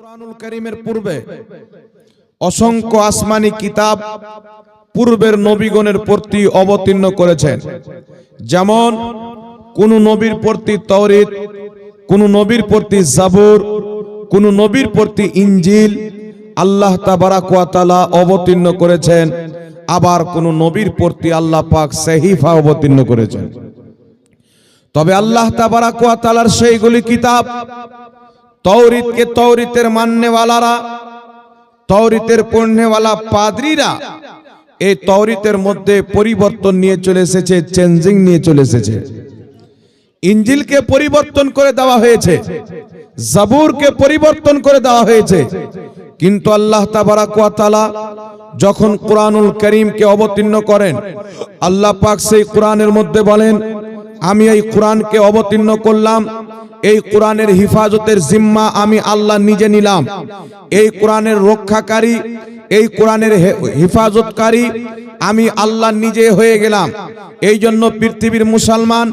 কোরআনুল করিমের পূর্বে অসংখ্য আসমানি কিতাব পূর্বের নবীগণের প্রতি অবতীর্ণ করেছেন। যেমন কোন নবীর প্রতি তৌরিত কোন নবীর প্রতি জাবুর, কোন নবীর প্রতি ইঞ্জিল আল্লাহ তাবারাকালা অবতীর্ণ করেছেন। আবার কোন নবীর প্রতি আল্লাহ পাক সেহিফা অবতীর্ণ করেছেন। তবে আল্লাহ তাবারাকালার সেইগুলি কিতাব তৌরিতকে তৌরিতের মান্যওয়ালারা তৌরিতের পণ্যওয়ালা পাদ্রীরা এই তৌরিতের মধ্যে পরিবর্তন নিয়ে চলে এসেছে, চেঞ্জিং নিয়ে চলে এসেছে। ইঞ্জিলকে পরিবর্তন করে দেওয়া হয়েছে, জাবুরকে পরিবর্তন করে দেওয়া হয়েছে। কিন্তু আল্লাহ তাবারাকালা যখন কোরআনুল করিমকে অবতীর্ণ করেন, আল্লাহ পাক সেই কোরআনের মধ্যে বলেন আমি এই কোরআনকে অবতীর্ণ করলাম। এই কোরআনের হিফাজতের জিম্মা আমি আল্লাহ নিজে নিলাম। এই কোরআনের রক্ষাকারী, এই কোরআনের হিফাজতকারী আমি আল্লাহ নিজে হয়ে গেলাম। এই জন্য পৃথিবীর মুসলমান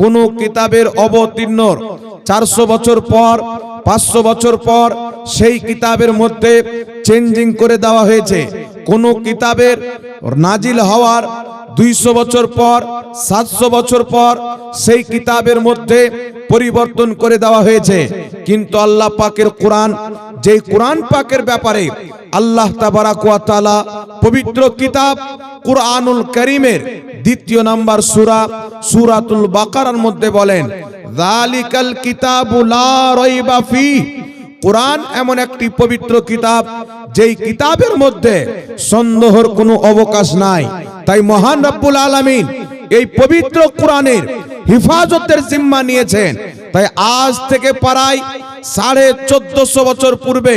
কোন কিতাবের অবতীর্ণ চারশো বছর পর, পাঁচশো বছর পর সেই কিতাবের মধ্যে চেঞ্জিং করে দেওয়া হয়েছে। কোন কিতাবের নাজিল হওয়ার দুইশো বছর পর, সাতশো বছর পর সেই কিতাবের মধ্যে পরিবর্তন করে দেওয়া হয়েছে। কিন্তু আল্লাহ পাকের কোরআন, যেই কোরআন পাকের ব্যাপারে আল্লাহ তাবারাকালা পবিত্র কিতাব কুরআনুল করিমের দ্বিতীয় নাম্বার সুরা, সুরাতুল বাকারার মধ্যে বলেন, যালিকাল কিতাবু লা রাইবা ফি কোরআন এমন একটি পবিত্র কিতাব, যেই কিতাবের মধ্যে সন্দেহর কোনো অবকাশ নাই। তাই মহান রব্বুল আলামিন এই পবিত্র কোরআনের হিফাজতের জিম্মা নিয়েছেন। তাই আজ থেকে প্রায় সাড়ে চোদ্দশো বছর পূর্বে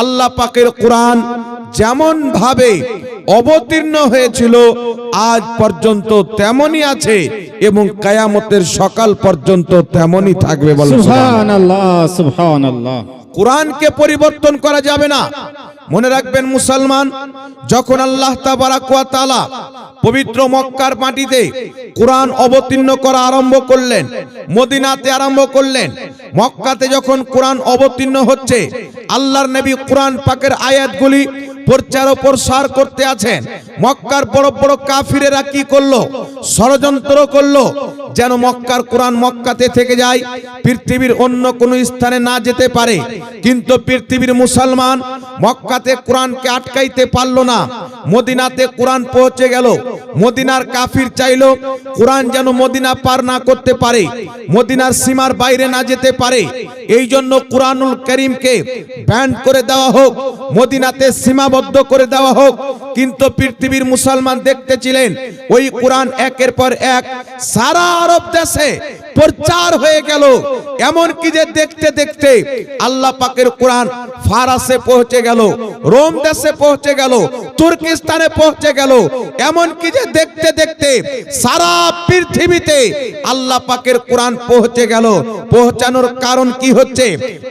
আল্লাহ পাকের কোরআন যেমন ভাবে অবতীর্ণ হয়েছিল, আজ পর্যন্ত তেমনই আছে এবং কায়ামতের সকাল পর্যন্ত তেমনই থাকবে বলে আল্লাহ কোরআনকে পরিবর্তন করা যাবে না। মনে রাখবেন, মুসলমান, যখন আল্লাহ তালা পবিত্র মক্কার মাটিতে কোরআন অবতীর্ণ করা আরম্ভ করলেন, মদিনাতে আরম্ভ করলেন, মক্কাতে যখন কোরআন অবতীর্ণ হচ্ছে, আল্লাহর নবী কোরআন পাকের আয়াতগুলি প্রচার ও প্রসার করতে আছেন। মক্কার বড় বড় কাফিরেরা কি করল? ষড়যন্ত্র করল। যেন মক্কার কোরআন মক্কাতে থেকে যায়, পৃথিবীর অন্য কোনো স্থানে না যেতে পারে। কিন্তু পৃথিবীর মুসলমান মক্কাতে কোরআনকে আটকাইতে পারল না। মদিনাতে কোরআন পৌঁছে গেল। মদিনার কাফির চাইলো, কোরআন যেন মদিনা পার না করতে পারে। মদিনার সীমার বাইরে না যেতে পারে। এই জন্য কোরআনুল করিমকে ব্যান করে দেওয়া হোক, মদিনাতে সীমাবদ্ধ করে দেওয়া হোক। কিন্তু পৃথিবীর মুসলমান দেখতেছিলেন, ওই কোরআন একের পর এক সারা আরব দেশে প্রচার হয়ে গেল। এমন কি যে দেখতে দেখতে আল্লাহ পাকের কোরআন ফারাসে পৌঁছে গেল, রোম দেশে পৌঁছে গেল তুর্কিস্তানে পৌঁছে গেল। এমন কি যে দেখতে দেখতে সারা পৃথিবীতে আল্লাহ পাকের কোরআন পৌঁছে গেল। পৌঁছানোর কারণ কি হচ্ছে?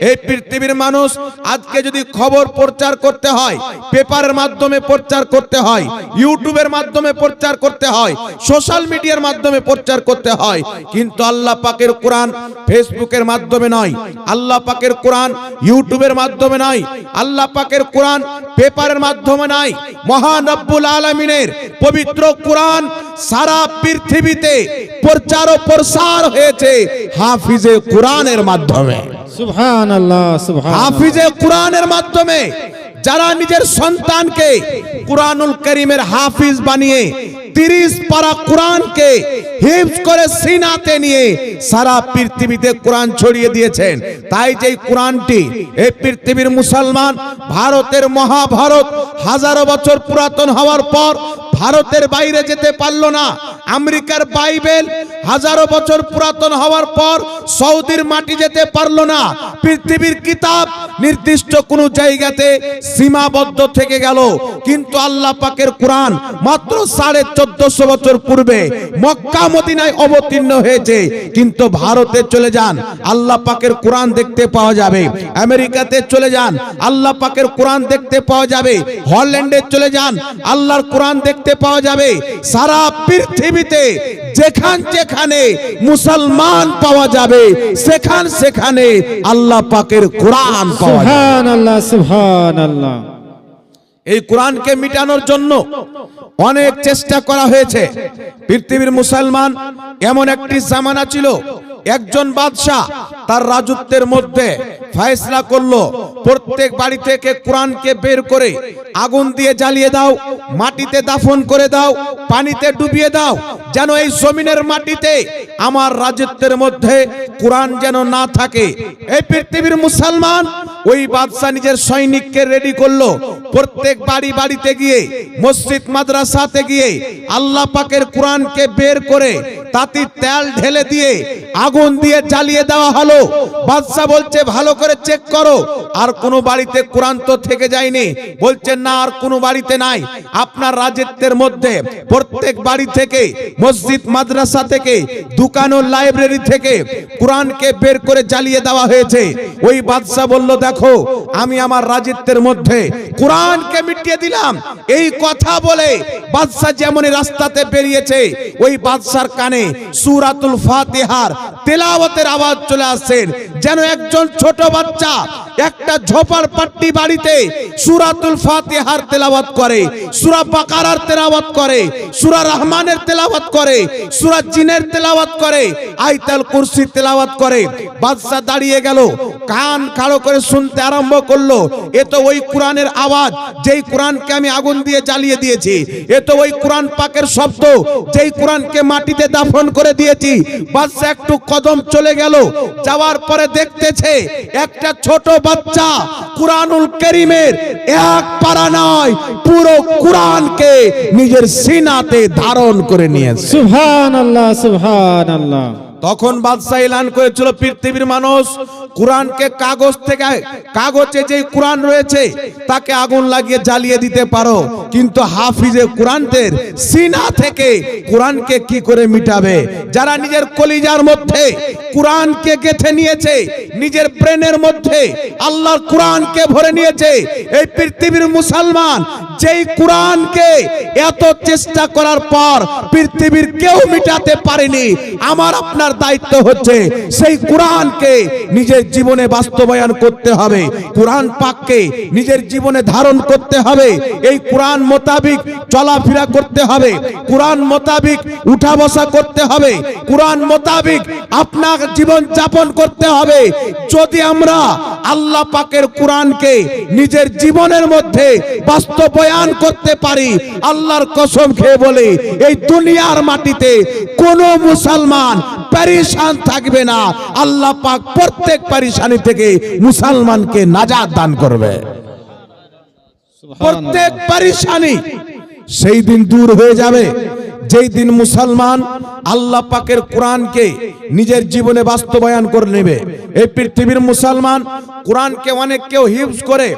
এই পৃথিবীর মানুষ আজকে যদি খবর প্রচার করতে হয়, পেপারের মাধ্যমে প্রচার করতে হয়, ইউটিউবের মাধ্যমে প্রচার করতে হয়, সোশ্যাল মিডিয়ার মাধ্যমে প্রচার করতে হয়, কিন্তু আল্লাহ পাকের কোরআন ফেসবুকের মাধ্যমে নয়, আল্লাহ পাকের কোরআন ইউটিউবের মাধ্যমে নয়, আল্লাহ পাকের কোরআন পেপারের মাধ্যমে নয় মহান রব্বুল আলমিনের পবিত্র কোরআন সারা পৃথিবীতে প্রচার ও প্রসার হয়েছে হাফিজে কোরআনের মাধ্যমে। হাফিজে কোরআনের মাধ্যমে যারা নিজের সন্তানকে কোরআনুল করিমের হাফিজ বানিয়ে তিরিশ পারা কোরআনকে হিফজ করে সিনাতে নিয়ে সারা পৃথিবীতে কোরআন ছড়িয়ে দিয়েছেন। তাই যে কোরআনটি এই পৃথিবীর মুসলমান, ভারতের মহাভারত হাজারো বছর পুরাতন হওয়ার পর ভারতের বাইরে যেতে পারল না। আমেরিকার বাইবেল হাজারো বছর পুরাতন হওয়ার পর সৌদির মাটি যেতে পারল না। পৃথিবীর কিতাব নির্দিষ্ট কোনো জায়গাতে সীমাবদ্ধ থেকে গেল। কিন্তু আল্লাহ পাকের কোরআন মাত্র সাড়ে চোদ্দশো বছর পূর্বে মক্কা মদিনায় অবতীর্ণ হয়েছে। কিন্তু ভারতে চলে যান আল্লাহ পাকের কোরআন দেখতে পাওয়া যাবে। আমেরিকাতে চলে যান আল্লাহ পাকের কোরআন দেখতে পাওয়া যাবে। হল্যান্ডে চলে যান আল্লাহর কোরআন দেখতে পাওয়া যাবে। সারা পৃথিবীতে যেখান যেখানে মুসলমান পাওয়া যাবে সেখান সেখানে আল্লাহ পাকের কোরআন পাওয়া যাবে। এই কোরআনকে মিটানোর জন্য অনেক চেষ্টা করা হয়েছে। পৃথিবীর মুসলমান এমন একটি জামানা ছিল, একজন বাদশাহ তার রাজত্বের মধ্যে ফয়সলা করল। প্রত্যেক বাড়ি থেকে কোরআনকে বের করে আগুন দিয়ে জ্বালিয়ে দাও, মাটিতে দাফন করে দাও, পানিতে ডুবিয়ে দাও, যেন এই জমিনের মাটিতে আমার রাজত্বের মধ্যে কোরআন যেন না থাকে। এই পৃথিবীর মুসলমান ওই বাদশাহ নিজের সৈনিককে রেডি করল। প্রত্যেক বাড়ি বাড়িতে গিয়ে, মসজিদ, মাদ্রাসাতে গিয়ে, আল্লাহ পাকের কোরআনকে বের করে তাতে তেল ঢেলে দিয়ে আগুন দিয়ে জ্বালিয়ে দেওয়া হলো। বাদশাহ বলছে, ভালো করে চেক করো। আর কোনো বাড়িতে কোরআন তো থেকে যায়নি। বলছে, না, আর কোনো বাড়িতে নাই। আপনার রাজত্বের মধ্যে প্রত্যেক বাড়ি থেকে, মসজিদ, মাদ্রাসা থেকে, দোকান ও লাইব্রেরি থেকে কোরআনকে বের করে জ্বালিয়ে দেওয়া হয়েছে। ওই বাদশাহ বলল দেখো আমি আমার রাজত্বের মধ্যে কোরআনকে মিটিয়ে দিলাম। এই কথা বলে বাদশাহ যেমন রাস্তাতে বেরিয়েছে, ওই বাদশার কানে সুরাতুল ফাতিহার তেলাওয়াতের আওয়াজ চলে আসছেন যেন একজন ছোট বাচ্চা একটা ঝোপার পাট্টি বাড়িতে সুরাতুল ফাতিহার তেলাওয়াত করে, সূরা বাকারার তেলাওয়াত করে, সূরা রহমানের তেলাওয়াত করে, সূরা জিনের তেলাওয়াত করে আইতাল কুরসি তেলাওয়াত করে। বাদশা দাঁড়িয়ে গেল। কান কালো করে শুনতে আরম্ভ করল। এ তো ওই কোরআনের আওয়াজ, যেই কোরআনকে আমি আগুন দিয়ে জ্বালিয়ে দিয়েছি। এ তো ওই কোরআন পাকের শব্দ, যেই কোরআনকে মাটিতে দাফন করে দিয়েছি। বাদশা একটু কদম চলে গেল। যাওয়ার পরে দেখতেছে একটা ছোট বাচ্চা কোরআনুল করিমের এক পারা নয়, পুরো কোরআনকে নিজের সিনাতে ধারণ করে নিয়েছে। সুবহান আল্লাহ সুবহান আল্লাহ তখন বাদশাহ এলান করেছিল পৃথিবীর মানুষ। কোরআনকে কাগজ থেকে, কাগজে যে কোরআন রয়েছে, তাকে আগুন লাগিয়ে জ্বালিয়ে দিতে পারো। কিন্তু হাফিজে কোরআনদের সিনা থেকে কোরআনকে কি করে মিটাবে? যারা নিজের কলিজার মধ্যে কোরআনকে গেথে নিয়েছে, নিজের ব্রেনের মধ্যে আল্লাহর কোরআনকে ভরে নিয়েছে, এই পৃথিবীর মুসলমান যেই কোরআনকে এত চেষ্টা করার পর পৃথিবীর কেউ মিটাতে পারেনি, আমার আপনার দায়িত্ব হচ্ছে সেই কোরআনকে নিজের জীবনে বাস্তবায়ন করতে হবে। কোরআন পাককে নিজের জীবনে ধারণ করতে হবে। এই কোরআন মোতাবিক চলাফেরা করতে হবে। কোরআন মোতাবিক উঠা বসা করতে হবে। কোরআন মোতাবিক আপনার জীবন যাপন করতে হবে। যদি আমরা আল্লাহ পাকের কোরআনকে নিজের জীবনের মধ্যে বাস্তবায়ন করতে পারি, আল্লাহর কসম খেয়ে বলে, এই দুনিয়ার মাটিতে কোন মুসলমান পরিশান থাকবে না। আল্লাহ পাক প্রত্যেক পরিশানি থেকে মুসলমানকে নাজাদ দান করবে। প্রত্যেক পারিশানি সেই দিন দূর হয়ে যাবে। যেই দিন মুসলমান আল্লাহ পাকের কোরআনকে নিজের জীবনে বাস্তবায়ন করে নেবে। এই পৃথিবীর মুসলমান কোরআনকে অনেক কেউ হিপস করে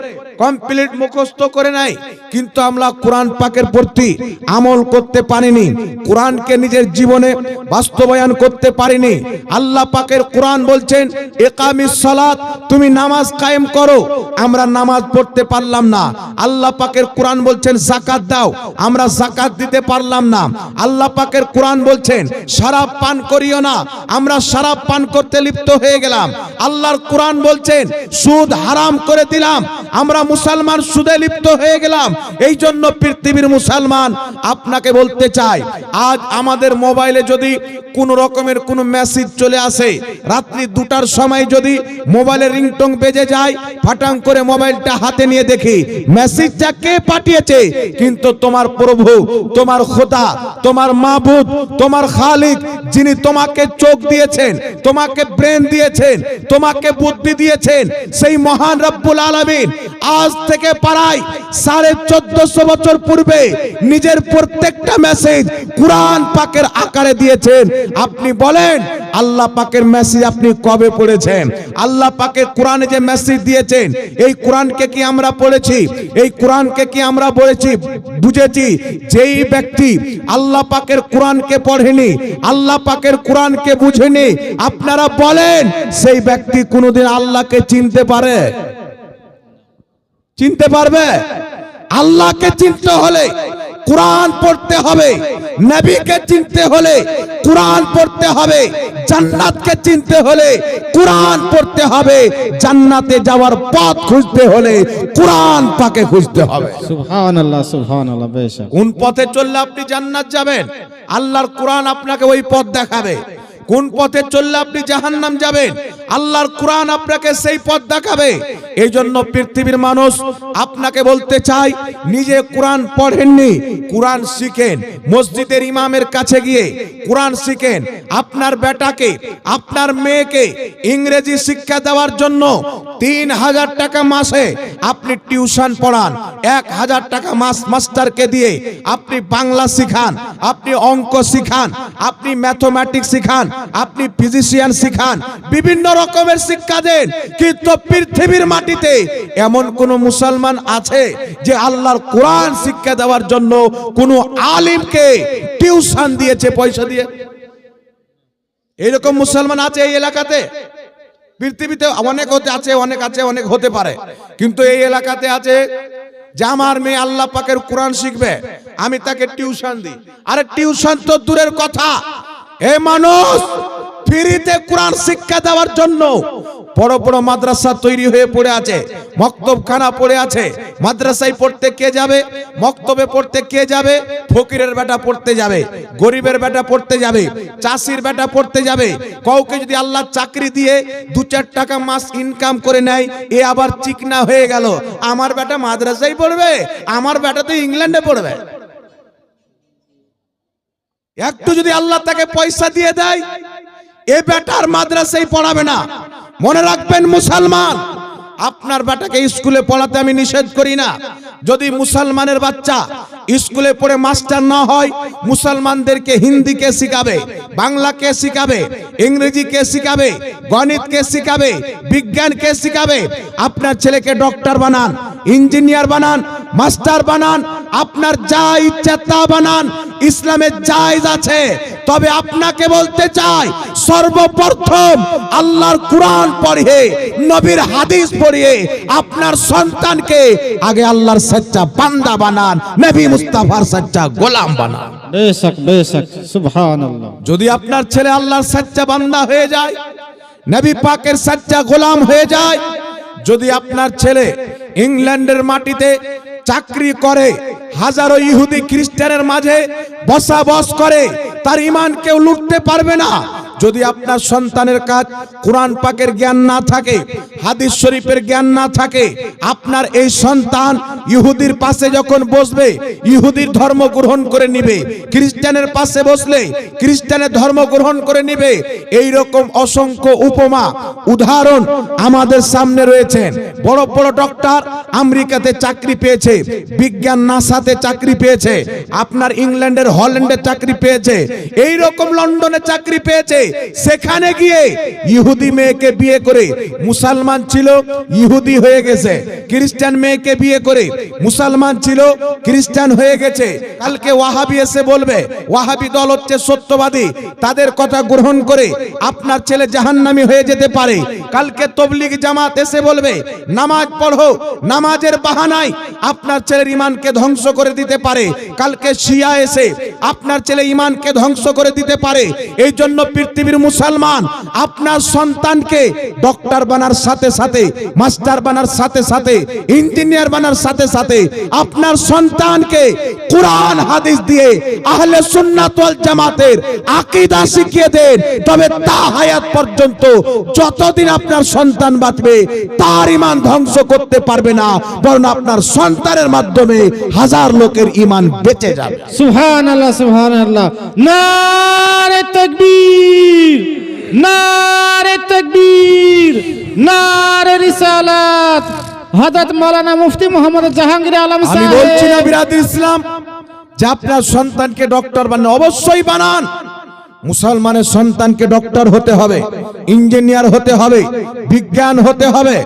কমপ্লিট মুখস্থ করে নাই। কিন্তু আমরা কোরআন পাকের প্রতি আমল করতে পারিনি। কোরআনকে নিজের জীবনে বাস্তবায়ন করতে পারিনি। আল্লাহ পাকের কোরআন বলছেন একামিস সালাত, তুমি নামাজ কায়েম করো। আমরা নামাজ পড়তে পারলাম না। আল্লাহ পাকের কোরআন বলছেন, জাকাত দাও। আমরা জাকাত দিতে পারলাম না। আল্লাহ পাকের কোরআন বলছেন শরাব পান করিও না। আমরা শরাব পান করতে লিপ্ত হয়ে গেলাম। আল্লাহর কোরআন বলছেন, সুদ হারাম করে দিলাম। আমরা মুসলমান সুদে লিপ্ত হয়ে গেলাম। এই জন্য পৃথিবীর মুসলমান আপনাকে বলতে চাই, আজ আমাদের মোবাইলে যদি কোন রকমের কোন মেসেজ চলে আসে, রাত্রি দুটার সময় যদি মোবাইলের রিংটং বেজে যায়, ফাটাং করে মোবাইলটা হাতে নিয়ে দেখি, মেসেজটা কে পাঠিয়েছে? কিন্তু তোমার প্রভু, তোমার খোদা, তোমার মাবুদ, তোমার খালিক, যিনি তোমাকে চোখ দিয়েছেন, তোমাকে ব্রেন দিয়েছেন, তোমাকে বুদ্ধি দিয়েছেন, সেই মহান রব্বুল আলামিন আজ থেকে পারায় সাড়ে চোদ্দশো বছর পূর্বে নিজের প্রত্যেকটা মেসেজ কোরআন পাকের আকারে দিয়েছেন। আপনি বলেন, আল্লাহ পাকের মেসেজ আপনি কবে পড়েছেন? আল্লাহ পাকের কোরআনে যে মেসেজ দিয়েছেন, এই কোরআনকে কি আমরা পড়েছি? এই কোরআনকে কি আমরা বলেছি, বুঝেছি? যেই ব্যক্তি আল্লাহ পাকের কোরআনকে পড়েনি, আল্লাহ পাকের কোরআনকে বুঝেনি, আপনারা বলেন, সেই ব্যক্তি কোনোদিন আল্লাহকে চিনতে পারে? চিনতে পারবে? আল্লাহকে চিনতে হলে কোরআন পড়তে হবে নবীকে চিনতে হলে কোরআন পড়তে হবে জান্নাতকে চিনতে হলে কোরআন পড়তে হবে। জান্নাতে যাওয়ার পথ খুঁজতে হলে কোরআন পাকে খুঁজতে হবে। সুবহান আল্লাহ সুবহান কোন পথে চললে আপনি জান্নাত যাবেন? আল্লাহর কোরআন আপনাকে ওই পথ দেখাবে। কোন পথে চললে আপনি জাহান্নাম যাবেন? আল্লাহর কোরআন আপনাকে সেই পথ দেখাবে। এই জন্য পৃথিবীর মানুষ আপনাকে বলতে চাই নিজে কোরআন পড়েননি, কোরআন শিখেন। মসজিদের ইমামের কাছে গিয়ে কোরআন শিখেন। আপনার বেটাকে, আপনার মেয়েকে ইংরেজি শিক্ষা দেওয়ার জন্য তিন হাজার টাকা মাসে আপনি টিউশন পড়ান, এক হাজার টাকা মাস মাস্টারকে দিয়ে আপনি বাংলা শিখান, আপনি অঙ্ক শিখান, আপনি ম্যাথমেটিক্স শিখান, আপনি ফিজিশিয়ান শিখান, বিভিন্ন রকমের শিক্ষা দেন, কিন্তু পৃথিবীর মাটিতে এমন কোন মুসলমান আছে যে আল্লাহর কোরআন শিক্ষা দেওয়ার জন্য কোন আলিমকে টিউশন দিয়েছে পয়সা দিয়ে? এরকম মুসলমান আছে এই এলাকাতে? পৃথিবীতে অনেক হতে আছে, অনেক আছে, অনেক হতে পারে। কিন্তু এই এলাকাতে আছে যে আমার মেয়ে আল্লাহ পাকের কোরআন শিখবে, আমি তাকে টিউশন দিই। আরে টিউশন তো দূরের কথা। এ মানুষ ফ্রিতে কোরআন শিক্ষা দেওয়ার জন্য বড় বড় মাদ্রাসা তৈরি হয়ে পড়ে আছে, মক্তবখানা পড়ে আছে। মাদ্রাসায় পড়তে কে যাবে? মক্তবে পড়তে কে যাবে? ফকিরের বেটা পড়তে যাবে, গরিবের বেটা পড়তে যাবে, চাষির বেটা পড়তে যাবে। কাউকে যদি আল্লাহ চাকরি দিয়ে দু চার টাকা মাস ইনকাম করে নেয়, এ আবার চিকনা হয়ে গেল। আমার বেটা মাদ্রাসায় পড়বে, আমার বেটা তো ইংল্যান্ডে পড়বে। একটু যদি আল্লাহ তাকে পয়সা দিয়ে দেয় এ বেটার মাদ্রাসায় পড়াবে না। মনে রাখবেন মুসলমান, আপনার বেটাকে স্কুলে পড়াতে আমি নিষেধ করি না। যদি মুসলমানের বাচ্চা স্কুলে পড়ে মাস্টার না হয়, মুসলমানদেরকে হিন্দি কে শিখাবে, বাংলা কে শিখাবে, ইংরেজি কে শিখাবে, গণিত কে শিখাবে, বিজ্ঞান কে শিখাবে, আপনার ছেলেকে ডক্টর বানান, ইঞ্জিনিয়ার বানান, মাস্টার বানান, আপনার যা ইচ্ছা তা বানান, ইসলামের জায়েজ আছে। তবে আপনাকে বলতে চাই সর্বপ্রথম আল্লাহর কোরআন পড়িয়ে নবীর হাদিস পড়িয়ে আপনার সন্তানকে আগে আল্লাহর সচ্চা বান্দা বানান নবী মুস্তাফার সচ্চা গোলাম বানান। বেশক বেশক সুবহান আল্লাহ যদি আপনার ছেলে আল্লাহর সচ্চা বান্দা হয়ে যায় নবী পাকের সচ্চা গোলাম হয়ে যায় যদি আপনার ছেলে ইংল্যান্ডের মাটিতে চাকরি করে হাজারো ইহুদি খ্রিস্টানের মাঝে বসাবস করে তার ইমান কেউ লুটতে পারবে না। যদি আপনার সন্তানের কাজ কোরআন পাকের জ্ঞান না থাকে, হাদিস শরীফের জ্ঞান না থাকে, আপনার এই সন্তান ইহুদির পাশে যখন বসবে, ইহুদির ধর্ম গ্রহণ করে নিবে। খ্রিস্টানের পাশে বসলে খ্রিস্টানের ধর্ম গ্রহণ করে নিবে। এই রকম অসংখ্য উপমা, উদাহরণ আমাদের সামনে রয়েছেন বড় বড় ডক্টর আমেরিকাতে চাকরি পেয়েছে, বিজ্ঞান নাসাতে চাকরি পেয়েছে, আপনার ইংল্যান্ডের হল্যান্ডে চাকরি পেয়েছে এই রকম লন্ডনে চাকরি পেয়েছে সেখানে গিয়ে ইহুদি মেয়েকে বিয়ে করে মুসলমান ছিল, ইহুদি হয়ে গেছে। খ্রিস্টান মেয়েকে বিয়ে করে মুসলমান ছিল, খ্রিস্টান হয়ে গেছে। কালকে ওয়াহাবি এসে বলবে, ওয়াহাবি দল হচ্ছে সত্যবাদী, তাদের কথা গ্রহণ করে আপনার ছেলে জাহান্নামী হয়ে যেতে পারে। কালকে তবলিগ জামাত এসে বলবে, নামাজ পড়ো, নামাজের বাহানায় আপনার ছেলের ইমানকে ধ্বংস করে দিতে পারে। কালকে শিয়া এসে, আপনার ছেলে ইমানকে ধ্বংস করে দিতে পারে। এই জন্য পৃথিবীর মুসলমান, আপনার সন্তানকে ডক্টর বানার সাথে সাথে মাস্টার বানার সাথে সাথে ইঞ্জিনিয়ার বানার সাথে সাথে, আপনার সন্তানকে কোরআন, হাদিস দিয়ে আহলে সুন্নাত ওয়াল জামাতের আকীদা শিখিয়ে দেন। তবে তা হায়াত পর্যন্ত যতদিন আপনার সন্তান বাঁচবে, তার ইমান ধ্বংস করতে পারবে না, বরং আপনার সন্তানের মাধ্যমে হাজার লোকের ইমান বেঁচে যাবে। সুবহান আল্লাহ সুবহান আল্লাহ নারে তাকবীর। নারে তকবীর নারে রিসালাত। হযরত মাওলানা মুফতি মোহাম্মদ জাহাঙ্গীর আলম আমি বলছি না সাহেব ইসলাম যে আপনার সন্তানকে ডক্টর বানান অবশ্যই বানান। মুসলমানের সন্তানকে ডক্টর হতে হবে ইঞ্জিনিয়ার হতে হবে বিজ্ঞান হতে হবে।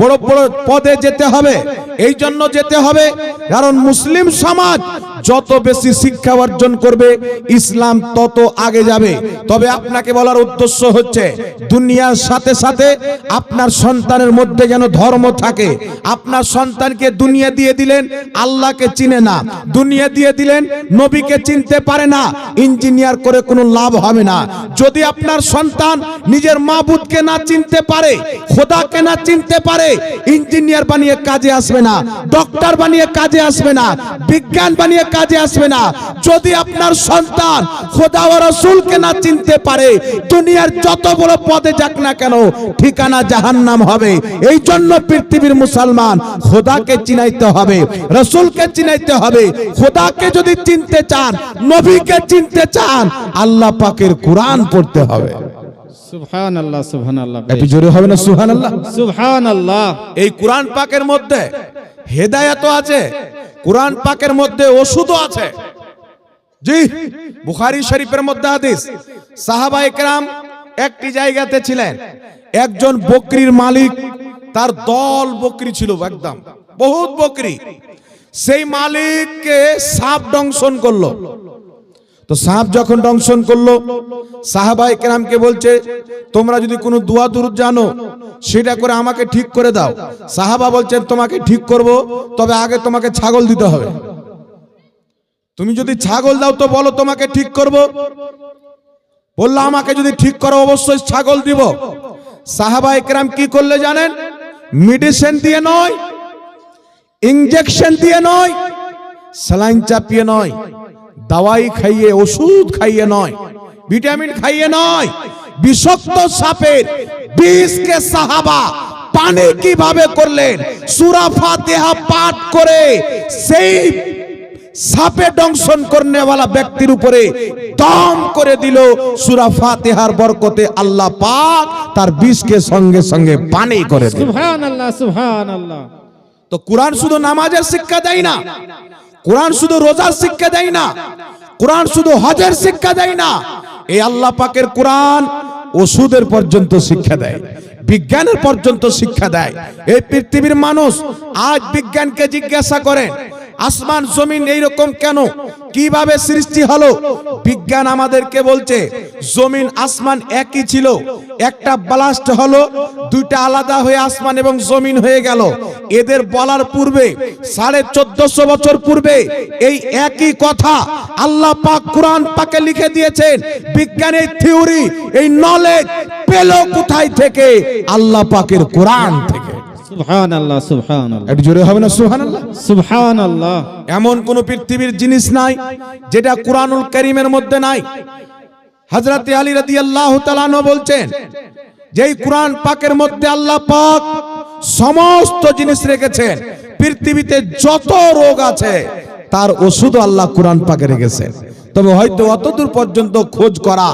বড় বড় পদে যেতে হবে। এই জন্য যেতে হবে। কারণ মুসলিম সমাজ যত বেশি শিক্ষা অর্জন করবে, ইসলাম তত আগে যাবে। তবে আপনাকে বলার উদ্দেশ্য হচ্ছে, দুনিয়ার সাথে সাথে আপনার সন্তানের মধ্যে যেন ধর্ম থাকে। আপনার সন্তানকে দুনিয়া দিয়ে দিলেন, আল্লাহকে চিনে না। দুনিয়া দিয়ে দিলেন, নবীকে চিনতে পারে না। ইঞ্জিনিয়ার করে কোনো লাভ হবে না। যদি আপনার সন্তান নিজের মাবুদকে না চিনতে পারে, খোদাকে না চিনতে পারে ইঞ্জিনিয়ার বানিয়ে কাজে আসবে না, ডক্টর বানিয়ে কাজে আসবে না, বিজ্ঞান বানিয়ে কাজে আসবে না। যদি আপনার সন্তান খোদা ও রসুলকে না চিনতে পারে, দুনিয়ার যত বড় পদে যাক না কেন, ঠিকানা জাহান্নাম হবে। এই জন্য পৃথিবীর মুসলমান খোদাকে চিনাইতে হবে, রসুলকে চিনাইতে হবে। খোদাকে যদি চিনতে চান, নবীকে চিনতে চান, আল্লাহ পাকের কোরআন পড়তে হবে। সুবহান আল্লাহ সুবহান আল্লাহ একটু জোরে হবে না সুহান আল্লাহ সুবহান আল্লাহ এই কোরআন পাকের মধ্যে হেদায়াতও আছে কোরআন পাকের মধ্যে ওষুধও আছে। জি বুখারী শরীফের মধ্যে হাদিস। সাহাবা একরাম একটি জায়গাতে ছিলেন একজন বকরির মালিক তার দল বকরি ছিল একদম বহুত বকরি। সেই মালিককে সাপ দংশন করল। তো সাহাব যখন দংশন করল সাহাবা একরামকে বলছে, তোমরা যদি কোনো দোয়া দুরুদ জানো, সেটা করে আমাকে ঠিক করে দাও। সাহাবা বলছেন, তোমাকে ঠিক করব, তবে আগে তোমাকে ছাগল দিতে হবে। তুমি যদি ছাগল দাও তো বলো তোমাকে ঠিক করব। বলল, আমাকে যদি ঠিক করো, অবশ্যই ছাগল দিব। সাহাবা একরাম কি করলে জানেন? মেডিসিন দিয়ে নয় ইঞ্জেকশন দিয়ে নয়, স্যালাইন চাপিয়ে নয়। দাওয়াই খাইয়ে ওষুধ খাইয়ে নয় ভিটামিন খাইয়ে নয় বিষাক্ত সাপের বিষকে সাহাবা পানি কীভাবে করলেন? সূরা ফাতিহা পাঠ করে সেই সাপে দংশন করনেওয়ালা ব্যক্তির উপরে দম করে দিল। সূরা ফাতিহার বরকতে আল্লাহ পাক তার বিষকে সঙ্গে সঙ্গে পানি করে দিল সুবহান আল্লাহ সুবহান আল্লাহ তো কোরআন শুধু নামাজের শিক্ষা দেয় না কোরআন শুধু রোজার শিক্ষা দেয় না, কোরআন শুধু হজের শিক্ষা দেয় না, এই আল্লাহ পাকের কোরআন ওষুধের পর্যন্ত শিক্ষা দেয়, বিজ্ঞানের পর্যন্ত শিক্ষা দেয়। এই পৃথিবীর মানুষ আজ বিজ্ঞানকে জিজ্ঞাসা করেন আসমান, জমিন এইরকম কেন? কীভাবে সৃষ্টি হলো? বিজ্ঞান আমাদেরকে বলছে, জমিন, আসমান একই ছিল। একটা ব্লাস্ট হলো, দুইটা আলাদা হয়ে আসমান এবং জমিন হয়ে গেল। এদের বলার পূর্বে, সাড়ে চোদ্দশো বছর পূর্বে, এই একই কথা আল্লাহ পাক কোরআন পাকে লিখে দিয়েছেন। বিজ্ঞানের থিওরি এই নলেজ পেল কোথায় থেকে? আল্লাহ পাকের কোরআন থেকে। সুবহান আল্লাহ সুবহান একটু জোরে হবে না সুবহানাল্লাহ? সুবহানাল্লাহ। এমন কোন পৃথিবীর জিনিস নাই যেটা কুরআনুল করিমের মধ্যে নাই। হযরত আলী রাদিয়াল্লাহু তাআলা বলছেন যেই কোরআন পাকের মধ্যে আল্লাহ পাক সমস্ত জিনিস রেখেছেন পৃথিবীতে যত রোগ আছে তার ওষুধ আল্লাহ কোরআন পাকে রেখেছেন তবে হয়তো অতদূর পর্যন্ত খোঁজ করা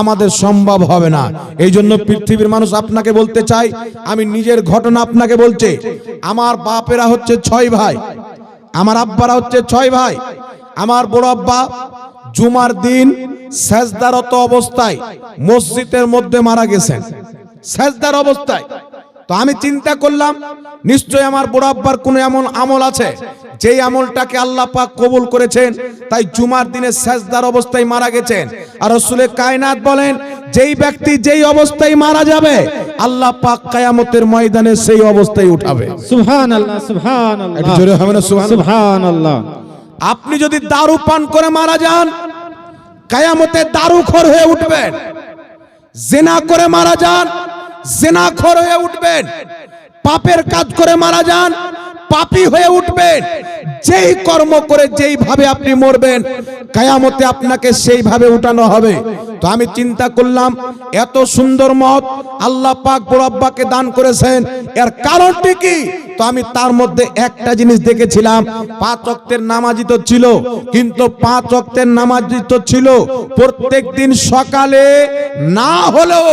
আমাদের সম্ভব হবে না। এই জন্য পৃথিবীর মানুষ আপনাকে বলতে চাই আমি নিজের ঘটনা আপনাকে বলছে, আমার বাপেরা হচ্ছে ছয় ভাই, আমার আব্বারা হচ্ছে ছয় ভাই, আমার বড় আব্বা জুমার দিন সেজদারত অবস্থায় মসজিদের মধ্যে মারা গেছেন। সেজদার অবস্থায়। তো আমি চিন্তা করলাম নিশ্চয় আমার বড় আব্বার কোনো এমন আমল আছে যেই আমলটাকে আল্লাহ পাক কবুল করেছেন তাই জুমার দিনে সেজদার অবস্থায় মারা গেছেন। আর রসুলের কায়নাত বলেন যেই ব্যক্তি যেই অবস্থায় মারা যাবে আল্লাহ পাক কায়ামতের ময়দানে সেই অবস্থায় উঠাবে। জোরে হবে না আপনি যদি দারু পান করে মারা যান কায়ামতে দারু খোর হয়ে উঠবেন। জেনা করে মারা যান জেনা খোর হয়ে উঠবেন। পাপের কাজ করে মারা যান পাপী হয়ে উঠবেন। যেই কর্ম করে যেই ভাবে আপনি মরবেন, কায়ামতে আপনাকে সেইভাবে উঠানো হবে। তো আমি চিন্তা করলাম, এত সুন্দর মত আল্লাহ পাক বড় আব্বাকে দান করেছেন। এর কারণটি কি? তো আমি তার মধ্যে একটা জিনিস দেখেছিলাম, পাঁচ অক্তের নামাজি তো ছিল, কিন্তু পাঁচ অক্তের নামাজি তো ছিল প্রত্যেক দিন সকালে না হলেও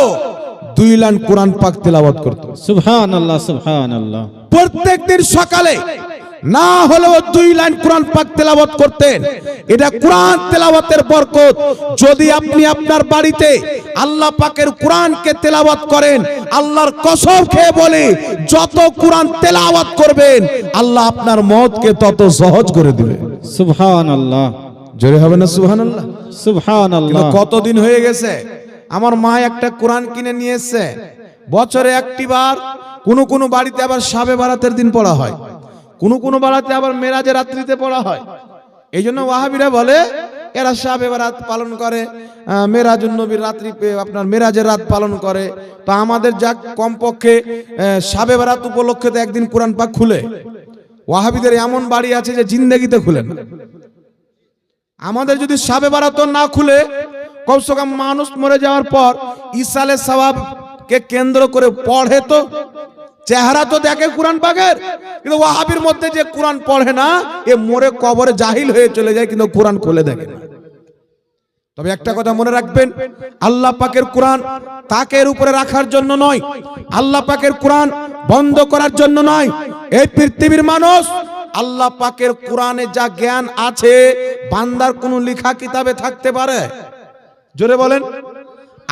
দুই লাইন কোরআন পাক তেলাওয়াত করত। সুবহান আল্লাহ সুবহান আল্লাহ প্রত্যেক দিন সকালে না হলেও দুই লাইন কোরআন পাক তেলাওয়াত করতেন। এটা কোরআন তেলাওয়াতের বরকত। যদি আপনি আপনার বাড়িতে আল্লাহ পাকের কোরআনকে তেলাওয়াত করেন আল্লাহর কসম খেয়ে বলে যত কোরআন তেলাওয়াত করবেন আল্লাহ আপনার মতকে তত সহজ করে দিবে। সুবহান আল্লাহ জোরে হবে না সুহান আল্লাহ সুবহান কিন্তু আল্লাহ কতদিন হয়ে গেছে? আমার মা একটা কোরআন কিনে নিয়ে এসছে বছরে একটি বার কোনো কোনো বাড়িতে আবার সাবে বারাতের দিন পড়া হয়। কোনো কোনো বাড়াতে আবার মেরাজে রাত্রিতে পড়া হয়। এই জন্য ওয়াহাবিরা বলে এরা সাবে বারাত পালন করে আহ, মেরাজুন নবীর রাত্রি আপনার মেরাজের রাত পালন করে। তা আমাদের যা কমপক্ষে সাবে বারাত উপলক্ষে তো একদিন কোরআন পাক খুলে। ওয়াহাবিদের এমন বাড়ি আছে যে জিন্দেগিতে খুলে না। আমাদের যদি সাবে বারাত না খুলে কমসে কম মানুষ মরে যাওয়ার পর ইসালে সওয়াবকে কেন্দ্র করে পড়ে তো, চেহারা তো দেখে কোরআন পাকের, কিন্তু ওয়াহাবির মধ্যে যে কোরআন পড়ে না, এ মরে কবরে জাহিল হয়ে চলে যায়, কিন্তু কোরআন খুলে দেখে না। তবে একটা কথা মনে রাখবেন, আল্লাহ পাকের কোরআন তাকের উপরে রাখার জন্য নয়, আল্লাহ পাকের কোরআন বন্ধ করার জন্য নয়। এই পৃথিবীর মানুষ আল্লাহ পাকের কোরআনে যা জ্ঞান আছে, বান্দার কোনো লেখা কিতাবে থাকতে পারে। জোরে বলেন।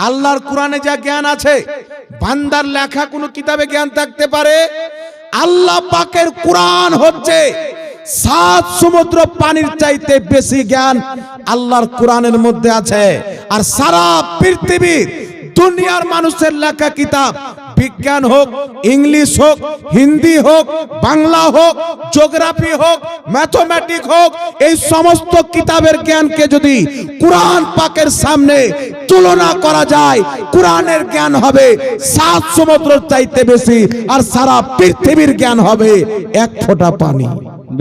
আল্লাহর কোরআনে যা জ্ঞান আছে, বান্দার লেখা কোনো কিতাবে জ্ঞান থাকতে পারে? আল্লাহ পাকের কোরআন হচ্ছে সাত সমুদ্র পানির চাইতে বেশি জ্ঞান আল্লাহর কোরআনের মধ্যে আছে। আর সারা পৃথিবীর দুনিয়ার মানুষের লেখা কিতাব বিজ্ঞান হোক ইংলিশ হোক হিন্দি হোক বাংলা হোক জিওগ্রাফি হোক ম্যাথমেটিক হোক এই সমস্ত কিতাবের জ্ঞানকে যদি কোরআন পাকের সামনে তুলনা করা যায় কোরআনের জ্ঞান হবে সাত সমুদ্রের চাইতে বেশি আর সারা পৃথিবীর জ্ঞান হবে এক ফোঁটা পানি।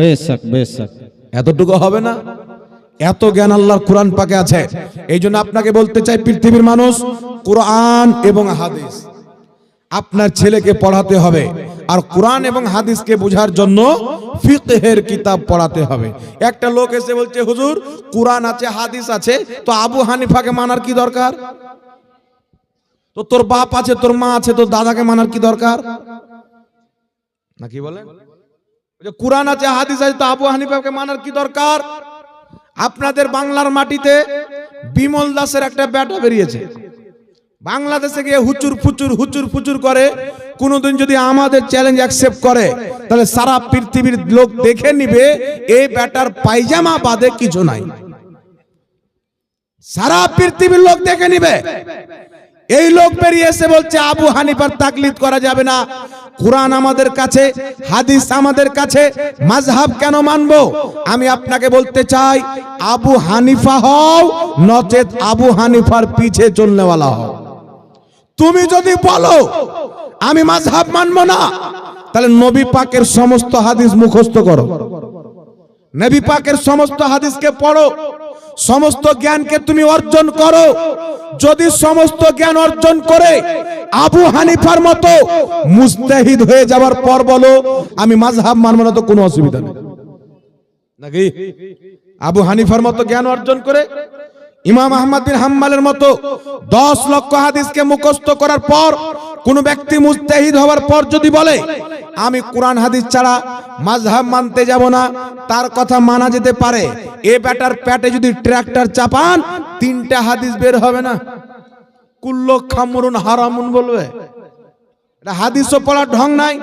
বেশক বেশক এতটুকু হবে না? এত জ্ঞান আল্লাহর কোরআন পাকে আছে। এই জন্য আপনাকে বলতে চাই পৃথিবীর মানুষ কোরআন এবং হাদিস। আপনার ছেলেকে পড়াতে হবে। আর কোরআন এবং হাদিসকে বোঝার জন্য ফিকহের কিতাব পড়াতে হবে। একটা লোক এসে বলছে, হুজুর, কোরআন আছে, হাদিস আছে, তো আবু হানিফাকে মানার কি দরকার? তো তোর বাপ আছে, তোর মা আছে, তোর দাদাকে মানার কি দরকার? না কি বলেন যে কোরআন আছে, হাদিস আছে, তো আবু হানিফাকে মানার কি দরকার? আপনাদের বাংলার মাটিতে বিমল দাসের একটা ব্যাটা বেরিয়েছে। বাংলাদেশে গিয়ে হুচুর ফুচুর হুচুর ফুচুর করে, কোনোদিন যদি আমাদের চ্যালেঞ্জ অ্যাকসেপ্ট করে, তাহলে সারা পৃথিবীর লোক দেখে নিবে এই ব্যাটার পায়জামা বাদে কিছু নাই। সারা পৃথিবীর লোক দেখে নিবে। এই লোক বেরিয়ে এসে বলছে, আবু হানিফার তাকলিদ করা যাবে না। কোরআন আমাদের কাছে, হাদিস আমাদের কাছে, মাযহাব কেন মানবো? আমি আপনাকে বলতে চাই, আবু হানিফা হও, নচেত আবু হানিফার পিছে চলনেওয়ালা হও। তুমি যদি বলো, আমি মাঝহাব মানবো না, তাহলে নবী পাকের সমস্ত হাদিস মুখস্থ করো। নবী পাকের সমস্ত হাদিসকে পড়ো, সমস্ত জ্ঞানকে তুমি অর্জন করো। যদি সমস্ত জ্ঞান অর্জন করে আবু হানিফার মতো মুস্তাহিদ হয়ে যাওয়ার পর বলো, আমি মাযহাব মানব না, তো কোনো অসুবিধা নেই। নাকি? আবু হানিফার মতো জ্ঞান অর্জন করে ইমাম আহমদ বিন হাম্মালের মতো দশ লক্ষ হাদিসকে মুখস্থ করার পর, কোন ব্যক্তি মুস্তাহিদ হওয়ার পর যদি বলে, আমি কোরআন হাদিস ছাড়া মাযহাব মানতে যাব না, তার কথা মানা যেতে পারে। এ ব্যাটার প্যাটে যদি ট্র্যাক্টর চাপান, তিনটা হাদিস বের হবে না। কুল্লো খামরুন হারামুন বলবে। এটা হাদিসও পড়ার ঢং নাই।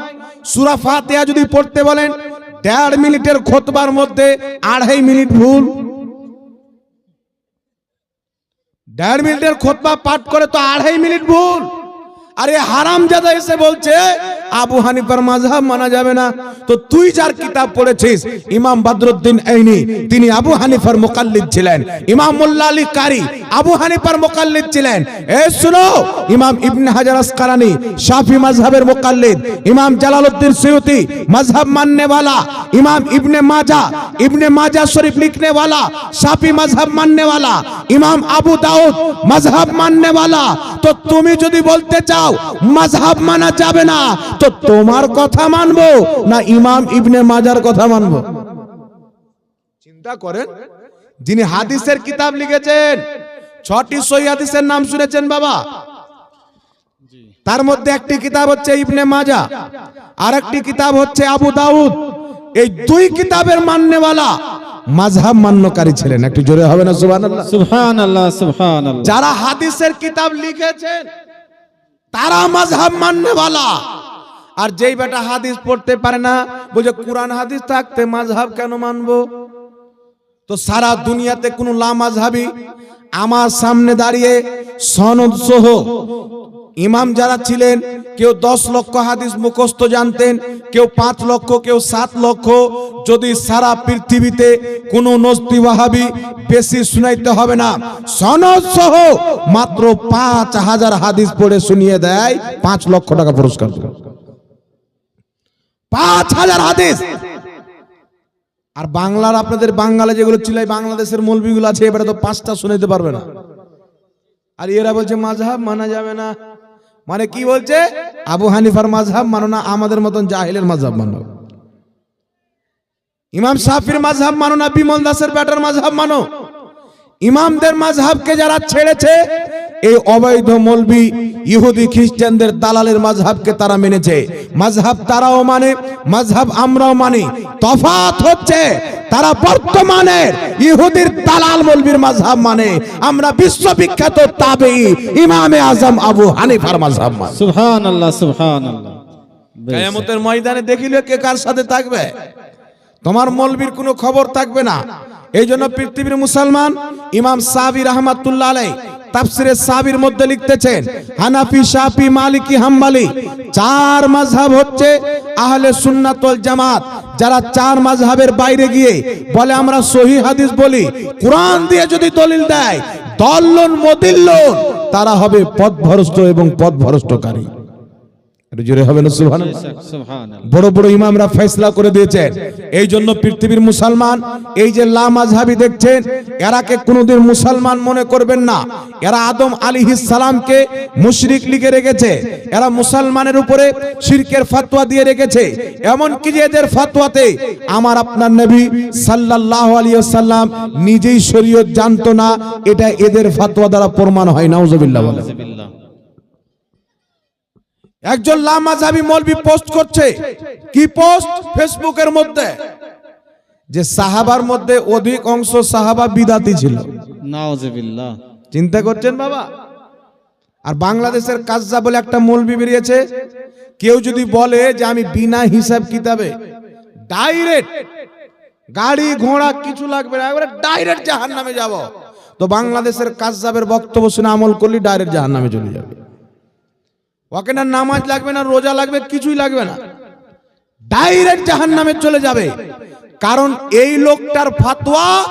সুরা ফাতিহা যদি পড়তে বলেন, দেড় মিনিটের খোতবার মধ্যে আড়াই মিনিট ভুল। দেড় মিনিটের খোদবা পাঠ করে তো আড়াই মিনিট ভুল। আরে হারাম জাদা এসে বলছে আবু হানিফার মাযহাব মানা যাবে না তো তুই যার কিতাব পড়েছিস ইমাম বদরুদ্দিন আইনি তিনি আবু হানিফার মুকাল্লিদ ছিলেন ইমাম মোল্লা আলী কারি আবু হানিফার মুকাল্লিদ ছিলেন এ শুনো ইমাম ইবনে হাজার আসকালানি শাফি মাযহাবের মুকাল্লিদ ইমাম জালালউদ্দিন সিয়ুতি मजहब मानने वाला इमाम इब्ने माजा इब्ने माजा शरीफ लिखने वाला शाफी मजहब मानने वाला इमाम আবু দাউদ মজহব মাননে वाला তো তুমি যদি বলতে চাও মজহব মানা যাবে না তো তোমার কথা মানবো না ইমাম ইবনে মাজার কথা মানবো? চিন্তা করেন যিনি হাদিসের কিতাব লিখেছেন ছটি সহি হাদিসের নাম শুনেছেন বাবা। তার মধ্যে একটি কিতাব হচ্ছে ইবনে মাজা আর একটি কিতাব হচ্ছে আবু দাউদ। এই দুই কিতাবের মান্যওয়ালা মাযহাব মান্যকারী ছিলেন। একটু জোরে হবে না সুবহানাল্লাহ? আল্লাহ যারা হাদিসের কিতাব লিখেছেন তারা মাযহাব মান্যওয়ালা। আর যেই বেটা হাদিস পড়তে পারে না বলছে কোরআন হাদিস থাকতে মাযহাব কেন মানবো তো সারা দুনিয়াতে কোনো লামাজহাবি আমার সামনে দাঁড়িয়ে সনদ সহ ইমাম যারা ছিলেন, কেউ দশ লক্ষ হাদিস মুখস্থ জানতেন, কেউ পাঁচ লক্ষ, কেউ সাত লক্ষ, যদি সারা পৃথিবীতে কোনো নস্তি ওয়াহাবি বেশি শুনাইতে হবে না সনদ সহ মাত্র পাঁচ হাজার হাদিস পড়ে শুনিয়ে দেয়, পাঁচ লক্ষ টাকা পুরস্কার। পাঁচ হাজার হাদিস। আর বাংলার আপনাদের বাংলা যেগুলো ছিল বাংলাদেশের মৌলবিগুলো আছে, এবারে তো পাঁচটা শুনাইতে পারবে না। আর এরা বলছে মাঝহাব মানা যাবে না। মানে কি বলছে? আবু হানিফার মাঝহাব মানো না, আমাদের মতন জাহিলের মাঝহাব মানো। ইমাম সাফির মাঝহাব মানো না, বিমল দাসের ব্যাটার মাঝহাব মানো। ইমামদের মাঝহাবকে যারা ছেড়েছে এই অবৈধ মলবি ইহুদি খ্রিস্টানদের দালালের মাঝহাবকে তারা মেনেছে। মাঝহাব তারাও মানে মাঝহাব আমরাও মানি। তফাত হচ্ছে তারা বর্তমানে ইহুদির দালাল মলবির মাঝহাব মানে। আমরা বিশ্ববিখ্যাত তাবেই ইমামে আজম আবু হানিফার মাঝহাব মানে। সুবহান আল্লাহ সুবহান আল্লাহ কায়ামতের ময়দানে দেখিলে কে কার সাথে থাকবে? তোমার মলবির কোনো খবর থাকবে না। এই জন্য পৃথিবীর মুসলমান ইমাম সাবি রহমাতুল্লাহ আলাই তাফসিরে সাবির মধ্যে লিখতেছেন, হানাফি, শাফি, মালিকি, হাম্বালি, চার মাঝহাব হচ্ছে আহলে সুন্নাত ওয়াল জামাত। যারা চার মাঝহাবের বাইরে গিয়ে বলে, আমরা সহি হাদিস বলি, কোরআন দিয়ে যদি দলিল দেয়, দল্লন, মদিল্লন, তারা হবে পথভ্রষ্ট এবং পথভ্রষ্টকারী। একটু জোরে হবে না সুবহানাল্লাহ। সুবহান আল্লাহ বড় বড় ইমামরা ফেসলা করে দিয়েছেন এই জন্য পৃথিবীর মুসলমান এই যে লামাজহাবি দেখছেন এরাকে কোনোদিন মুসলমান মনে করবেন না। এরা আদম সালামকে মুশরিক লিখে রেখেছে। এরা মুসলমানের উপরে শিরকের ফতোয়া দিয়ে রেখেছে। এমন কি যে এদের ফতোয়াতে আমার আপনার নবী সাল্লাল্লাহু আলাইহি সাল্লাম নিজেই শরীয়ত জানতো না এটা এদের ফতোয়া দ্বারা প্রমাণ হয় নাউজুবিল্লাহ বলে। একজন লামাজাবি মলবি পোস্ট করছে। কি পোস্ট ফেসবুকের মধ্যে। যে সাহাবার মধ্যে অধিক অংশ সাহাবা বিদাতি ছিল। চিন্তা করছেন বাবা? আর বাংলাদেশের কাজা বলে একটা মলবি বেরিয়েছে। কেউ যদি বলে যে আমি বিনা হিসাব কিতাবে ডাইরেক্ট গাড়ি ঘোড়া কিছু লাগবে না একবারে ডাইরেক্ট জাহান নামে যাব। তো বাংলাদেশের কাজাবের বক্তব্য শুনে আমল করলে ডাইরেক্ট জাহান নামে চলে যাবে। ওকে না নামাজ লাগবে না, রোজা লাগবে, কিছুই লাগবে না। ডাইরেক্ট জাহান নামে চলে যাবে। কারণ এই লোকটার ফাতোয়া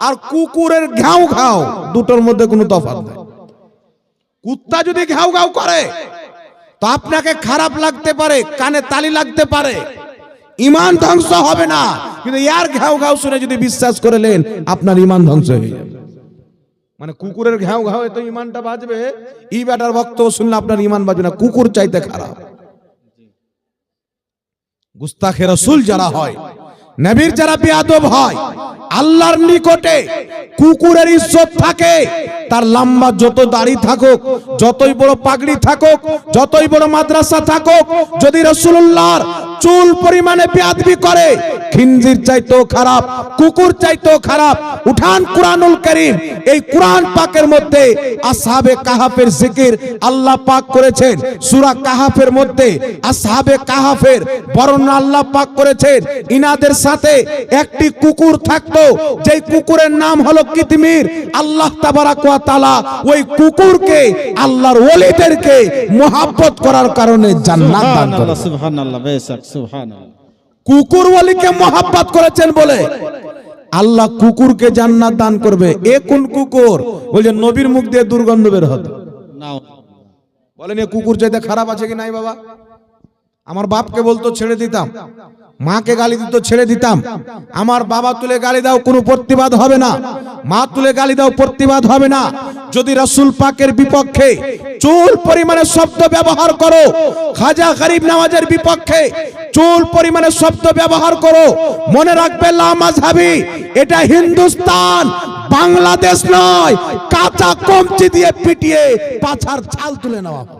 আর কুকুরের ঘাও ঘাও দুটোর মধ্যে কোনো তফাৎ নেই। কুত্তা যদি ঘাও ঘাও করে, তো আপনাকে খারাপ লাগতে পারে, কানে তালি লাগতে পারে। ইমান ধ্বংস হবে না। কিন্তু ইয়ার ঘাও ঘাও শুনে যদি বিশ্বাস করলেন আপনার ইমান ধ্বংস হয়ে যাবে। মানে কুকুরের ঘাও ঘাও তো ইমানটা বাজবে ই বেটার ভক্ত শুনলে আপনার ইমান বাজবে না, কুকুর চাইতে খারাপ। গুস্তাখে রসুল যারা হয়, নবীর যারা বেয়াদব হয়, আল্লাহর নিকটে কুকুরের ইজ্জত থাকে তার লম্বা যত দাড়ি থাকুক, যতই বড় পাগড়ি থাকুক, যতই বড় মাদ্রাসা থাকুক, যদি রসুল্লাহর চুল পরিমাণে বেয়াদবি করে, খিনজির চাইতেও খারাপ, কুকুর চাইতেও খারাপ, উঠান কুরআনুল করিম, এই কুরআন পাকের মধ্যে আসহাবে কাহাফের জিকির আল্লাহ পাক করেছেন, সূরা কাহাফের মধ্যে আসহাবে কাহাফের বর্ণনা আল্লাহ পাক করেছেন, ইনাদের সাথে একটি কুকুর থাকতো, যেই কুকুরের নাম হলো কিতমির, আল্লাহ তাবারাক তাআলা ওই কুকুরকে আল্লাহর ওলিদেরকে মোহাব্বত করার কারণে জান্নাত দান বেশক কুকুর ওলিকে মোহাব্বত করেছেন বলে। আল্লাহ কুকুরকে জান্নাত দান করবে। এ কোন কুকুর? বলছে নবীর মুখ দিয়ে দুর্গন্ধ বের হতো। বলেন এ কুকুর চাইতে খারাপ আছে কি নাই বাবা? আমার বাপকে বলতো ছেড়ে দিতাম। মাকে গালি দিত, ছেড়ে দিতাম। আমার বাবা তুলে গালি দাও, কোনো প্রতিবাদ হবে না। মা তুলে গালি দাও, প্রতিবাদ হবে না। যদি রাসূল পাকের বিপক্ষে চুল পরিমাণে শব্দ ব্যবহার করো, খাজা গরিব নামাজের বিপক্ষে চুল পরিমাণে শব্দ ব্যবহার করো, মনে রাখবে লামাজহাবি এটা হিন্দুস্তান, বাংলাদেশ নয়, কাঁচা কমচি দিয়ে পিটিয়ে পাছার ছাল তুলে নেওয়া।